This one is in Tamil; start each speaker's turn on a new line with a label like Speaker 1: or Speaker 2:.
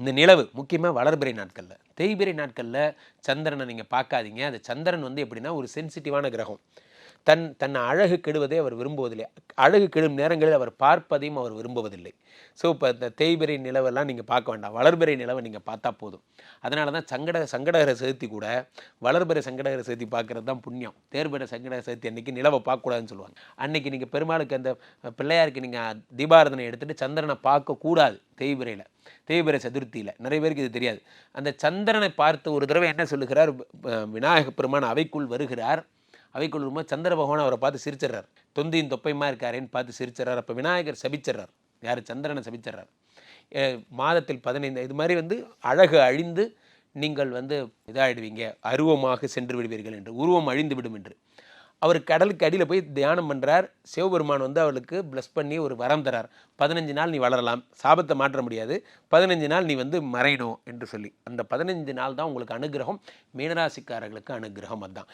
Speaker 1: இந்த நிலவு முக்கியமாக வளர்பிறை நாட்களில். தேய்பிறை நாட்களில் சந்திரனை நீங்கள் பார்க்காதீங்க. அந்த சந்திரன் வந்து எப்படின்னா ஒரு சென்சிட்டிவான கிரகம். தன் தன் அழகு கெடுவதை அவர் விரும்புவதில்லை. அழகு கெடும் நேரங்களில் அவர் பார்ப்பதையும் அவர் விரும்புவதில்லை. ஸோ இப்போ இந்த தேய்பிறை நிலவெல்லாம் நீங்கள் பார்க்க வேண்டாம். வளர்பிறை நிலவை நீங்கள் பார்த்தா போதும். அதனால தான் சங்கட சங்கடகர சதுர்த்தி கூட வளர்பிறை சங்கடகர சதுர்த்தி பார்க்குறது தான் புண்ணியம். தேர்பிறை சங்கடகர சதுர்த்தி அன்றைக்கி நிலவை பார்க்கக்கூடாதுன்னு சொல்லுவாங்க. அன்றைக்கி நீங்கள் பெருமாளுக்கு அந்த பிள்ளையாருக்கு நீங்கள் தீபாரதனை எடுத்துகிட்டு சந்திரனை பார்க்கக்கூடாது தேய்பிறையில். தேய்பிறை சதுர்த்தியில். நிறைய பேருக்கு இது தெரியாது. அந்த சந்திரனை பார்த்து ஒரு தடவை என்ன சொல்லுகிறார்? விநாயக பெருமான் அவைக்குள் வருகிறார். அவைக்குள் வரும்போது சந்திர பகவான் அவரை பார்த்து சிரிச்சிடுறார். தொந்தியின் தொப்பைமா இருக்காரேன்னு பார்த்து சிரிச்சிடுறார். அப்போ விநாயகர் சபிச்சிடுறார். யார்? சந்திரனை சபிச்சிடுறார். மாதத்தில் பதினைந்து இது மாதிரி வந்து அழகு அழிந்து நீங்கள் வந்து இதாகிடுவீங்க அருவமாக சென்று விடுவீர்கள் என்று உருவம் அழிந்து விடும் என்று. அவர் கடலுக்கு அடியில் போய் தியானம் பண்ணுறார் சிவபெருமான் வந்து அவளுக்கு ப்ளஸ் பண்ணி ஒரு வரம் தரார். பதினஞ்சு நாள் நீ வளரலாம். சாபத்தை மாற்ற முடியாது. பதினஞ்சு நாள் நீ வந்து மறையணும் என்று சொல்லி. அந்த பதினஞ்சு நாள் தான் உங்களுக்கு அனுகிரகம். மீனராசிக்காரர்களுக்கு அனுகிரகம் அதுதான்